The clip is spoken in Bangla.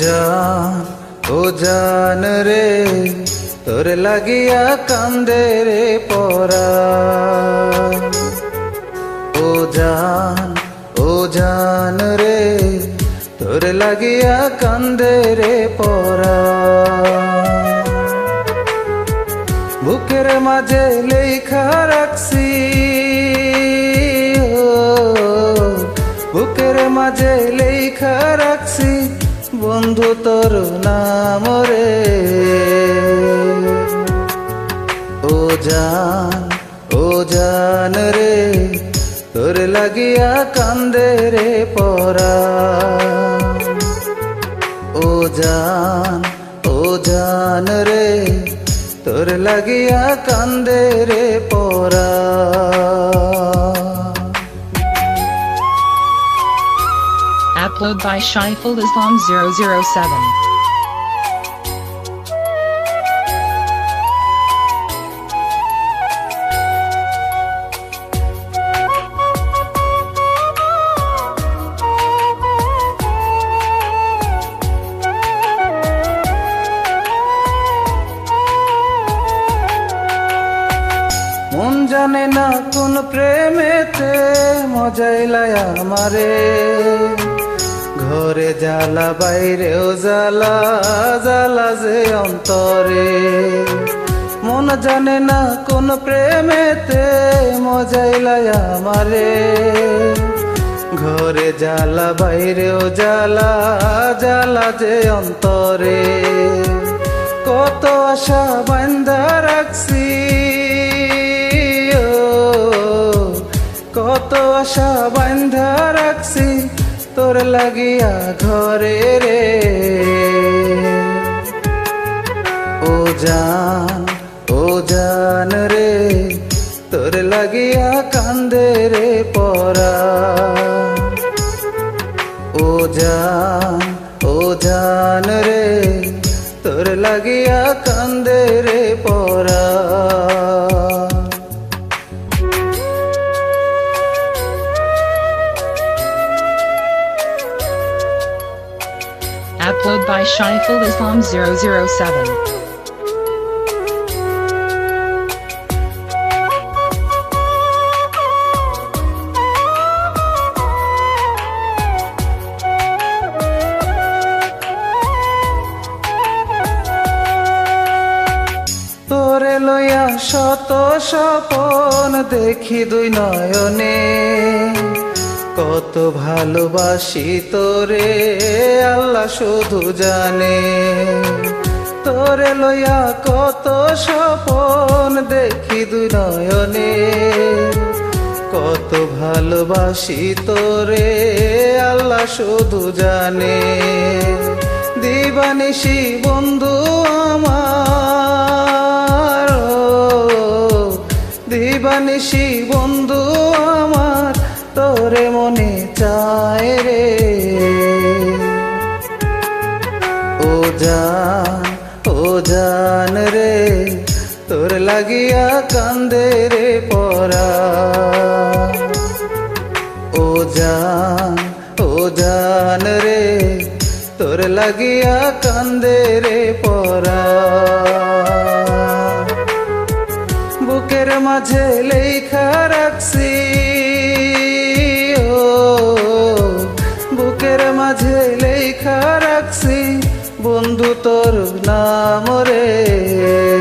জান ও জান রে তোর লাগিয়া কান্দে রে পরা ও জান ও জান রে তোর লাগিয়া কান্দে রে পরা বুকের মাঝে লেখা রাখছি বুকের মাঝে লেখা রাখছি বন্ধু তোর নাম রে। ও জান ও জান রে, তোর লাগিয়া কান্দে রে পরা। ও জান ও জান রে, তোর লাগিয়া কান্দে রে পরা। Upload by Shaiful Islam 007. মন জানে না কোন প্রেমেতে মজাইলায় আমারে ঘরে জ্বালা, বাইরেও জ্বালা জ্বালা যে অন্তরে। মন জানে না কোন প্রেমেতে মজাইলায় আমারে। ঘরে জ্বালা, বাইরেও জ্বালা জ্বালা যে অন্তরে। কত আশা বান্ধা রাখছি কত আশা বান্ধা তোর লাগিয়া ঘরে রে। ও জান ও জান রে, তোর লাগিয়া কান্দে রে পরা। ও জান ও জান রে, তোর লাগিয়া কান্দে রে পরা। Shaiful Islam 007. তোরে লইয়া শত স্বপন দেখি দুই নয়নে কত ভালোবাসি তোরে, আল্লাহ শুধু জানে। তোরে লইয়া কত স্বপন দেখি দুই নয়নে। কত ভালোবাসি তোরে, আল্লাহ শুধু জানে। দিবানিসি বন্ধু চায় রে। ও জান ও জান রে, তোর লাগিয়া কান্দে রে পরা। ও জান ও জান রে, তোর লাগিয়া কান্দে রে পরা। বুকের মাঝে লেখা রাখছি তোর নাম রে।